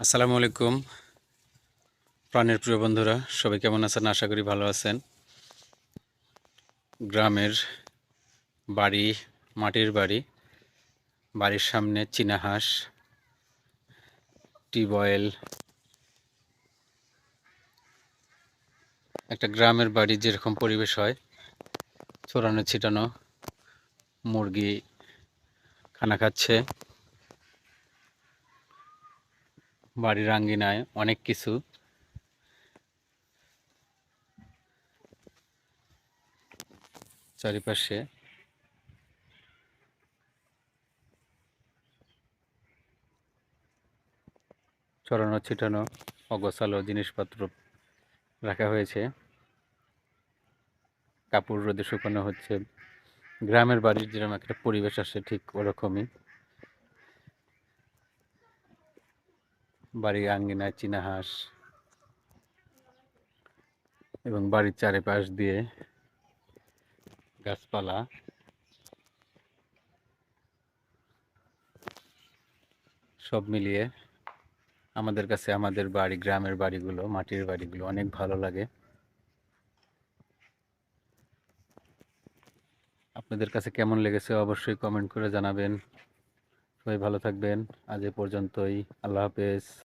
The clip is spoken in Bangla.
আসসালামু আলাইকুম। প্রাণের প্রিয় বন্ধুরা, সবাই কেমন আছেন? আশা করি ভালো আছেন। গ্রামের বাড়ি, মাটির বাড়ি, বাড়ির সামনে চীনা হাঁস টিউবওয়েল একটা গ্রামের বাড়ি যেরকম পরিবেশ হয় ছড়ানো ছিটানো, মুরগি খানা খাচ্ছে। বাড়ির আঙ্গিনায় অনেক কিছু। চারিপাশে ছড়ানো ছিটানো, অগোছালো জিনিসপত্র রাখা হয়েছে। কাপড় রোদে শুকানো হচ্ছে। গ্রামের বাড়ির যেরকম একটা পরিবেশ আসে ঠিক ওরকমই। বাড়ির আঙ্গিনায় চীনা হাঁস এবং বাড়ির চারিপাশ দিয়ে গাছপালা। সব মিলিয়ে আমাদের কাছে আমাদের বাড়ি, গ্রামের বাড়িগুলো, মাটির বাড়িগুলো অনেক ভালো লাগে। আপনাদের কাছে কেমন লেগেছে অবশ্যই কমেন্ট করে জানাবেন। সবাই ভালো থাকবেন। আজ এ পর্যন্তই। আল্লাহ হাফেজ।